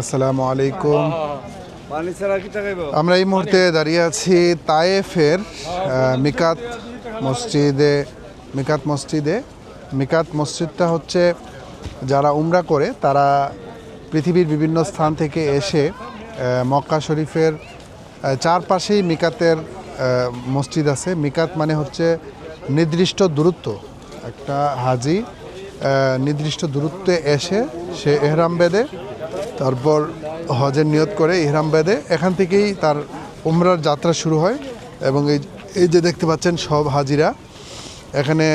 আসসালামু আলাইকুম। আমরা এই মুহূর্তে দাঁড়িয়ে আছি তায়েফের মিকাত মসজিদে মিকাত মসজিদে। মিকাত মসজিদটা হচ্ছে যারা উমরা করে, তারা পৃথিবীর বিভিন্ন স্থান থেকে এসে মক্কা শরীফের চারপাশেই মিকাতের মসজিদ আছে। মিকাত মানে হচ্ছে নির্দিষ্ট দূরত্ব। একটা হাজি নির্দিষ্ট দূরত্বে এসে সে এহরাম বেঁধে তারপর হজের নিয়ত করে ইহরাম বেঁধে এখান থেকেই তার উমরার যাত্রা শুরু হয় এবং এই এই যে দেখতে পাচ্ছেন সব হাজিরা, এখানে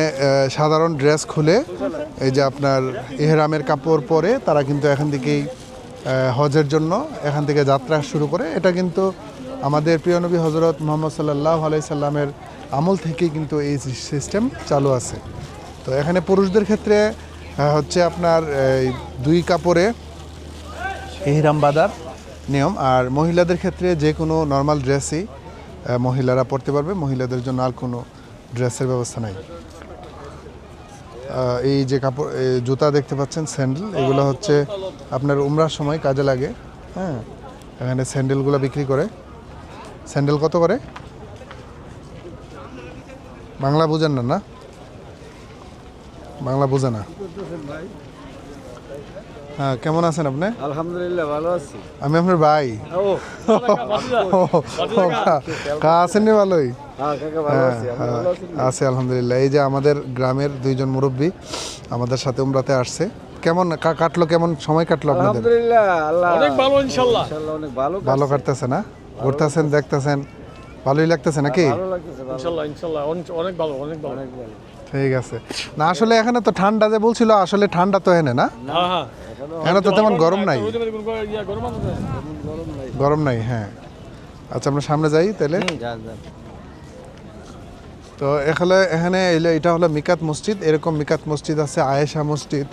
সাধারণ ড্রেস খুলে এই যে আপনার ইহরামের কাপড় পরে তারা কিন্তু এখান থেকেই হজের জন্য এখান থেকে যাত্রা শুরু করে। এটা কিন্তু আমাদের প্রিয় নবী হজরত মোহাম্মদ সাল্লাহ আলাই সাল্লামের আমল থেকেই কিন্তু এই সিস্টেম চালু আছে। তো এখানে পুরুষদের ক্ষেত্রে হচ্ছে আপনার দুই কাপড়ে ইহরাম বাঁধার নিয়ম। আর মহিলাদের ক্ষেত্রে যে কোনো নর্মাল ড্রেসই মহিলারা পরতে পারবে। মহিলাদের জন্য আর কোনো ড্রেসের ব্যবস্থা নাই। এই যে কাপড় জুতা দেখতে পাচ্ছেন স্যান্ডেল এগুলো হচ্ছে আপনার উমরার সময় কাজে লাগে। হ্যাঁ এখানে স্যান্ডেলগুলো বিক্রি করে। স্যান্ডেল কত করে? বাংলা বোঝেন না না? বাংলা বোঝে না। হ্যাঁ কেমন আছেন আপনি? আলহামদুলিল্লাহ ভালো আছি। আমি আপনার ভাই। কা আছেন নি ভালোই? হ্যাঁ হ্যাঁ আছি আপনি হ্যাঁ, ভালো আছেন? আছে আলহামদুলিল্লাহ। এই যে আমাদের গ্রামের দুইজন মুরব্বী আমাদের সাথে উমরাতে আসছে। কেমন কা- কাটলো কেমন সময় কাটলো আপনাদের? অনেক ভালো ইনশাল্লাহ। ইনশাআল্লাহ অনেক ভালো ভালো কাটতেছে না? ঘুরতেছেন দেখতেছেন? ভালোই লাগতেছে নাকি? ভালো লাগতেছে অনেক ভালো অনেক ভালো। অনেক ভালো। ঠিক আছে। না আসলে এখানে তো ঠান্ডা যে বলছিল আসলে ঠান্ডা তো এনে না? হ্যাঁ হ্যাঁ। এখানে তো তেমন গরম নাই। গরম নাই হ্যাঁ। আচ্ছা আমরা সামনে যাই তাহলে? তো এখানে এখানে এলে এটা হলো মিকাত মসজিদ। এরকম মিকাত মসজিদ আছে আয়েশা মসজিদ।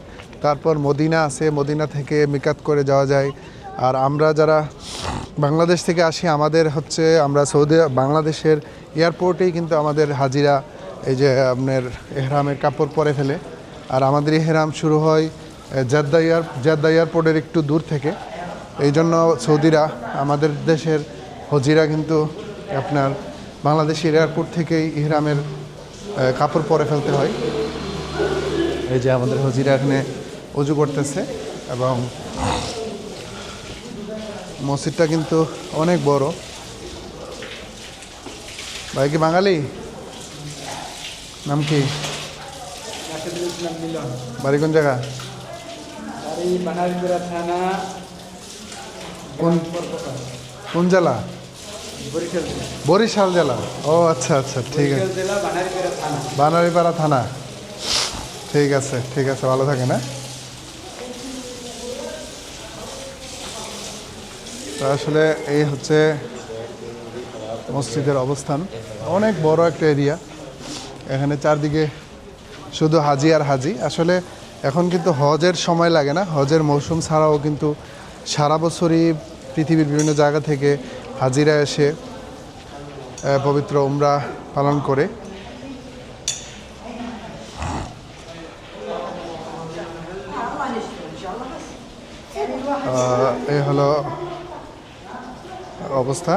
তারপর মদিনা আছে মদিনা থেকে মিকাত করে যাওয়া যায়। আর আমরা যারা বাংলাদেশ থেকে আসি আমাদের হচ্ছে আমরা সৌদি বাংলাদেশের এয়ারপোর্টেই কিন্তু আমাদের হাজিরা এই যে আপনার এহরামের কাপড় পরে ফেলে। আর আমাদের এহরাম শুরু হয় জেদ্দা এয়ার, জেদ্দা এয়ারপোর্টের একটু দূর থেকে। এই জন্য সৌদিরা, আমাদের দেশের হজিরা কিন্তু আপনার বাংলাদেশের এয়ারপোর্ট থেকেই ইহরামের কাপড় পরে ফেলতে হয়। এই যে আমাদের হজিরা এখানে উজু করতেছে এবং মসজিদটা কিন্তু অনেক বড়। ভাই কি বাঙালি? নাম কি? বাড়ি কোন জায়গা থানা কোন কোন জেলা? বরিশাল জেলা। ও আচ্ছা আচ্ছা ঠিক আছে। বানারিপাড়া থানা। ঠিক আছে ঠিক আছে ভালো থাকে না তো আসলে এই হচ্ছে মসজিদের অবস্থান। অনেক বড় একটা এরিয়া। এখানে চারদিকে শুধু হাজি আর হাজি। আসলে এখন কিন্তু হজের সময় লাগে না। হজের মৌসুম ছাড়াও কিন্তু সারা বছরই পৃথিবীর বিভিন্ন জায়গা থেকে হাজিরা এসে পবিত্র উমরা পালন করে। এই হলো অবস্থা।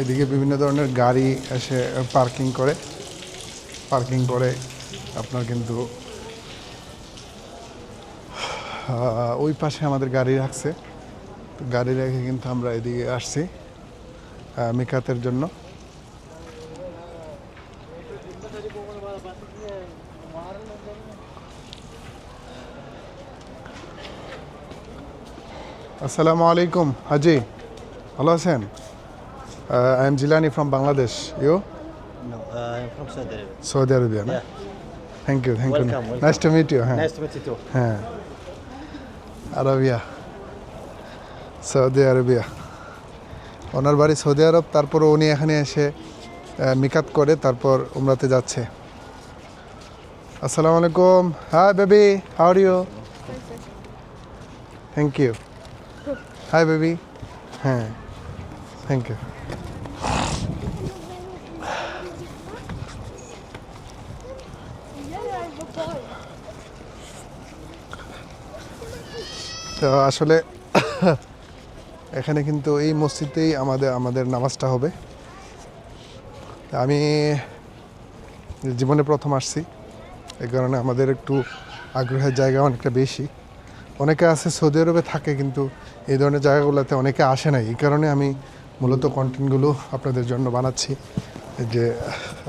এদিকে বিভিন্ন ধরনের গাড়ি এসে পার্কিং করে। পার্কিং করে আপনার কিন্তু ওই পাশে আমাদের গাড়ি রাখছে। গাড়ি রেখে কিন্তু আমরা এদিকে আসছি মিকাতের জন্য। আসসালামু আলাইকুম, হাজি। ভালো আছেন? I am Jilani from Bangladesh you No, uh, I'm from Saudi Arabia. Saudi Arabia না Yeah. Thank you thank you Welcome, welcome. Nice to meet you হ্যাঁ Nice to meet you too. হ্যাঁ আরবিয়া সৌদি আরবিয়া ওনার বাড়ি Saudi আরব তারপর উনি এখানে এসে মিকাত করে তারপর উমরাতে যাচ্ছে। আসসালামু আলাইকুম। Hi baby how are you thank you hi baby হ্যাঁ থ্যাংক ইউ তো আসলে এখানে কিন্তু এই মসজিদেই আমাদের আমাদের নামাজটা হবে। আমি জীবনে প্রথম আসছি। এই কারণে আমাদের একটু আগ্রহের জায়গা অনেকটা বেশি। অনেকে আছে সৌদি আরবে থাকে কিন্তু এই ধরনের জায়গাগুলোতে অনেকে আসে না এই কারণে আমি মূলত কন্টেন্টগুলো আপনাদের জন্য বানাচ্ছি। যে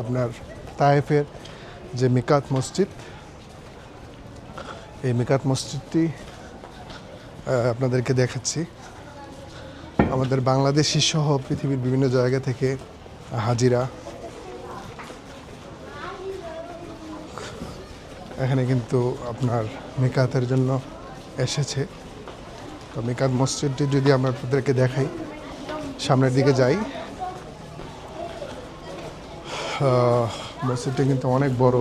আপনার তায়েফের যে মিকাত মসজিদ, এই মিকাত মসজিদটি আপনাদেরকে দেখাচ্ছি। আমাদের বাংলাদেশি সহ পৃথিবীর বিভিন্ন জায়গা থেকে হাজিরা। এখানে কিন্তু আপনার মেকাতের জন্য এসেছে। তো মিকাত মসজিদটি যদি আমরা আপনাদেরকে দেখাই, সামনের দিকে যাই। মসজিদটি কিন্তু অনেক বড়।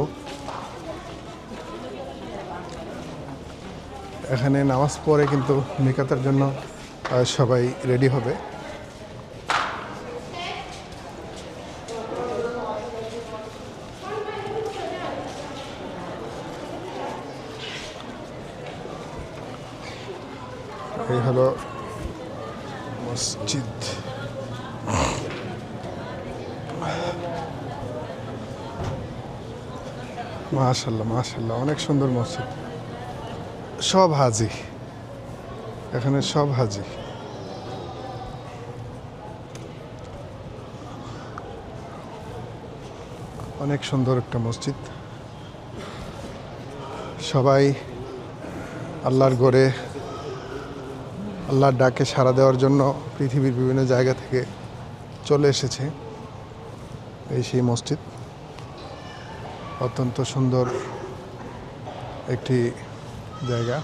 এখানে নামাজ পড়ে কিন্তু মিকাতের জন্য সবাই রেডি হবে। এই হলো মসজিদ। মাশাল্লাহ মাশাল্লাহ, অনেক সুন্দর মসজিদ। সব হাজি। এখানে সব হাজি। অনেক সুন্দর একটা মসজিদ। সবাই আল্লাহর গড়ে, আল্লাহর ডাকে সাড়া দেওয়ার জন্য পৃথিবীর বিভিন্ন জায়গা থেকে চলে এসেছে এই সেই মসজিদ। অত্যন্ত সুন্দর একটি জায়গা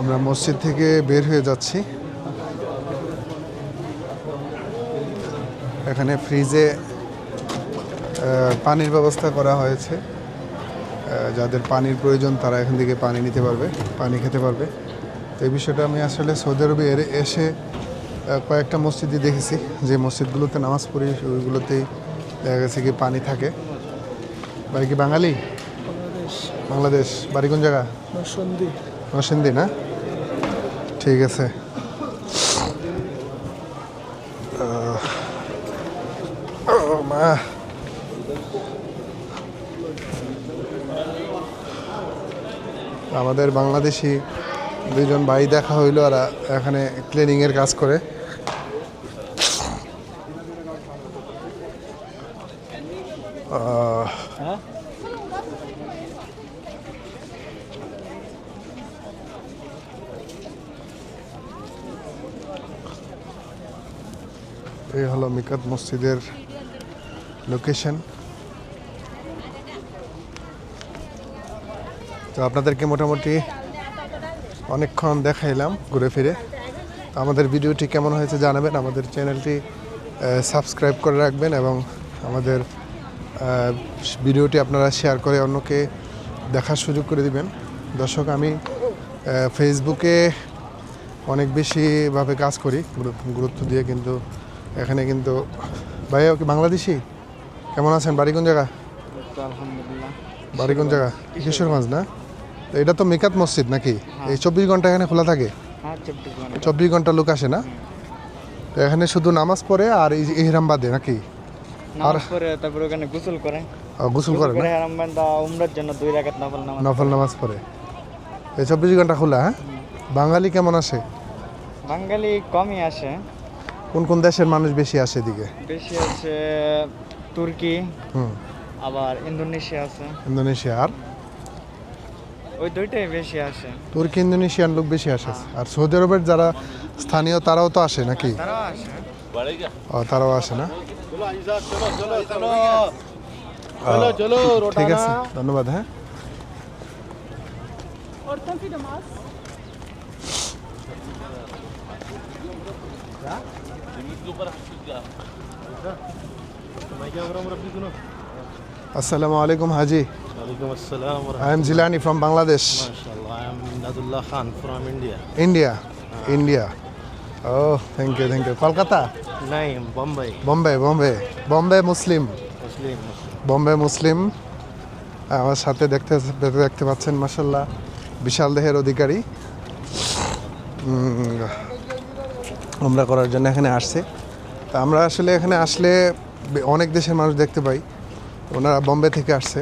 আমরা মসজিদ থেকে বের হয়ে যাচ্ছি। এখানে ফ্রিজে পানির ব্যবস্থা করা হয়েছে। যাদের পানির প্রয়োজন তারা এখান থেকে পানি নিতে পারবে, পানি খেতে পারবে। তো এই বিষয়টা আমি আসলে সৌদি আরবে এসে কয়েকটা মসজিদই দেখেছি। যে মসজিদগুলোতে নামাজ পড়ি, ওইগুলোতেই দেখা গেছে কি পানি থাকে। বাড়ি কি বাঙালি? বাংলাদেশ বাড়ি কোন জায়গা নরসিংদী না? ঠিক আছে। মা। আমাদের বাংলাদেশি দুইজন ভাই দেখা হইল আর এখানে ক্লিনিংয়ের কাজ করে। আহ, এই হলো মিকাত মসজিদের লোকেশন তো আপনাদেরকে মোটামুটি অনেকক্ষণ দেখাইলাম ঘুরে ফিরে। তো আমাদের ভিডিওটি কেমন হয়েছে জানাবেন। আমাদের চ্যানেলটি সাবস্ক্রাইব করে রাখবেন এবং আমাদের ভিডিওটি আপনারা শেয়ার করে অন্যকে দেখার সুযোগ করে দিবেন। দর্শক, আমি ফেসবুকে অনেক বেশিভাবে কাজ করি গুরুত্ব দিয়ে কিন্তু এখানে কিন্তু ভাইয়া কি বাংলাদেশি? কেমন আছেন? বাড়ি কোন জায়গা? বাড়ি কোন জায়গা? কিশোরগঞ্জ না? তো এটা তো মেকাত মসজিদ নাকি? এই চব্বিশ ঘণ্টা এখানে খোলা থাকে? হ্যাঁ চব্বিশ ঘণ্টা। লোক আসে না? তো এখানে শুধু নামাজ পড়ে আর ইহরাম বাদে নাকি? পড়ে তারপর ওখানে গোসল করে। গোসল করে না? হারাম বান্দা উমরার জন্য দুই রাকাত নফল নামাজ নফল নামাজ পড়ে। এই চব্বিশ ঘণ্টা খোলা হ্যাঁ? বাঙালি কেমন আসে? বাঙালি কমই আসে। কোন কোন দেশের মানুষ বেশি আসে এদিকে? বেশি আছে তুর্কি হুম। আবার ইন্দোনেশিয়া আছে। ইন্দোনেশিয়া আর? ওই দুইটাই বেশি আসে। তুর্কি ইন্দোনেশিয়ান লোক বেশি আসে। আর সৌদি আরবের যারা স্থানীয় তারাও তো আসে নাকি? তারাও আসে। ও তারাও আসে না? ঠিক আছে ধন্যবাদ হ্যাঁ। और আসসালামু আলাইকুম হাজি। I am Jilani from Bangladesh India India O thank you thank you Kolkata? নাই বোম্বে বোম্বে বম্বে মুসলিম। বোম্বে মুসলিম। আমার সাথে দেখতে দেখতে পাচ্ছেন মাসাল্লাহ বিশাল দেহের অধিকারী। উম, আমরা করার জন্য এখানে আসছে। তা আমরা আসলে এখানে আসলে অনেক দেশের মানুষ দেখতে পাই। ওনারা বম্বে থেকে আসছে।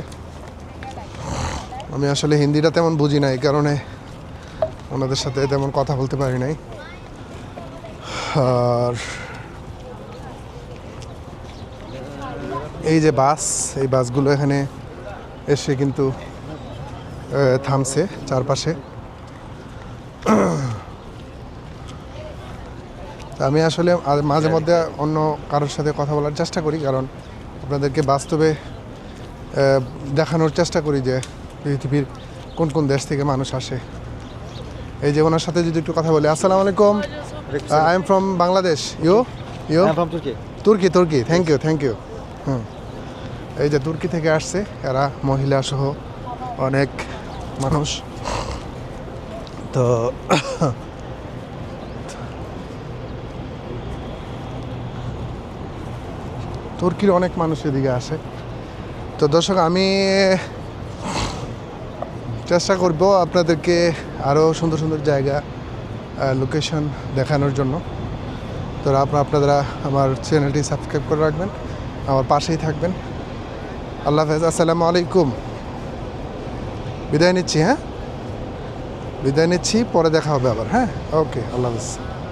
আমি আসলে হিন্দিটা তেমন বুঝি না এই কারণে ওনাদের সাথে তেমন কথা বলতে পারি নাই। আর এই যে বাস এই বাসগুলো এখানে এসে কিন্তু থামছে চারপাশে। আমি আসলে মাঝে মধ্যে অন্য কারোর সাথে কথা বলার চেষ্টা করি কারণ আপনাদেরকে বাস্তবে দেখানোর চেষ্টা করি যে পৃথিবীর কোন কোন দেশ থেকে মানুষ আসে। এই যে ওনার সাথে যদি একটু কথা বলি আসসালামু আলাইকুম। I am from Bangladesh you you Turkey. তুর্কি তুর্কি থ্যাংক ইউ থ্যাংক ইউ হুম। এই যে তুর্কি থেকে আসছে এরা মহিলা সহ অনেক মানুষ। তো তুর্কির অনেক মানুষ এদিকে আসে তো দর্শক, আমি চেষ্টা করব আপনাদেরকে আরও সুন্দর সুন্দর জায়গা লোকেশন দেখানোর জন্য। তো আপনারা আপনারা আমার চ্যানেলটি সাবস্ক্রাইব করে রাখবেন, আমার পাশেই থাকবেন। আল্লাহ হাফেজ, আসসালামু আলাইকুম। বিদায় নিচ্ছি হ্যাঁ? বিদায় নিচ্ছি, পরে দেখা হবে আবার হ্যাঁ? ওকে আল্লাহ হাফেজ।